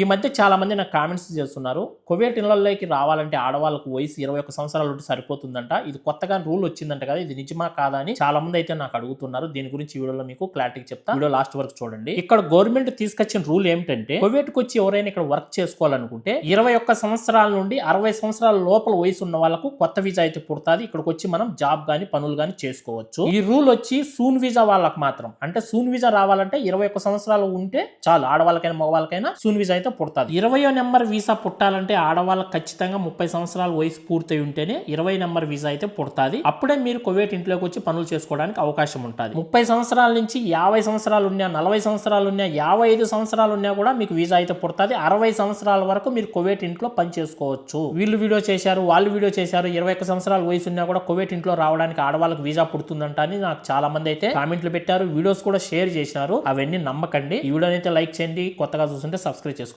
ఈ మధ్య చాలా మంది నాకు కామెంట్స్ చేస్తున్నారు కువైట్ ఇళ్ళలోకి రావాలంటే ఆడవాళ్ళకు వయసు ఇరవై ఒక్క సంవత్సరాలు సరిపోతుందంట. ఇది కొత్తగా రూల్ వచ్చిందంట కదా ఇది నిజమా కాదా అని చాలా మంది అయితే నాకు అడుగుతున్నారు. దీని గురించి వీడియోలో మీకు క్లారిటీ చెప్తా. వీడియో లాస్ట్ వరకు చూడండి. ఇక్కడ గవర్నమెంట్ తీసుకొచ్చిన రూల్ ఏమిటంటే కువైట్ వచ్చి ఎవరైనా ఇక్కడ వర్క్ చేసుకోవాలనుకుంటే ఇరవై ఒక్క సంవత్సరాల నుండి అరవై సంవత్సరాల లోపల వయసు ఉన్న వాళ్ళకు కొత్త వీజా అయితే పుడుతుంది. ఇక్కడికి వచ్చి మనం జాబ్ గానీ పనులు గానీ చేసుకోవచ్చు. ఈ రూల్ వచ్చి సూన్ వీజా వాళ్ళకి మాత్రం అంటే సూన్ వీజా రావాలంటే ఇరవై ఒక్క సంవత్సరాలు ఉంటే చాలు. ఆడవాళ్ళకైనా మగవాళ్ళకైనా సూన్ వీజా అయితే పుడుతుంది. ఇరవయో నెంబర్ వీసా పుట్టాలంటే ఆడవాళ్ళకి ఖచ్చితంగా ముప్పై సంవత్సరాల వయసు పూర్తయి ఉంటేనే ఇరవై నెంబర్ వీసా అయితే పుడుతుంది. అప్పుడే మీరు కువైట్ ఇంట్లోకి వచ్చి పనులు చేసుకోవడానికి అవకాశం ఉంటుంది. ముప్పై సంవత్సరాల నుంచి యాభై సంవత్సరాలు ఉన్నా నలభై సంవత్సరాలు ఉన్నా యాభై ఐదు సంవత్సరాలు ఉన్నా కూడా మీకు వీసా అయితే పుడుతుంది. అరవై సంవత్సరాల వరకు మీరు కువైట్ ఇంట్లో పని చేసుకోవచ్చు. వీళ్ళు వీడియో చేశారు వాళ్ళు వీడియో చేశారు. ఇరవై ఒక్క సంవత్సరాల వయసు ఉన్నా కూడా కువైట్ ఇంట్లో రావడానికి ఆడవాళ్ళకి వీసా పుడుతుందంట అని నాకు చాలా మంది అయితే కామెంట్లు పెట్టారు. వీడియోస్ కూడా షేర్ చేసినారు అవన్నీ నమ్మకండి. ఈ వీడియోని అయితే లైక్ చేయండి. కొత్తగా చూస్తుంటే సబ్స్క్రైబ్ చేసుకోండి.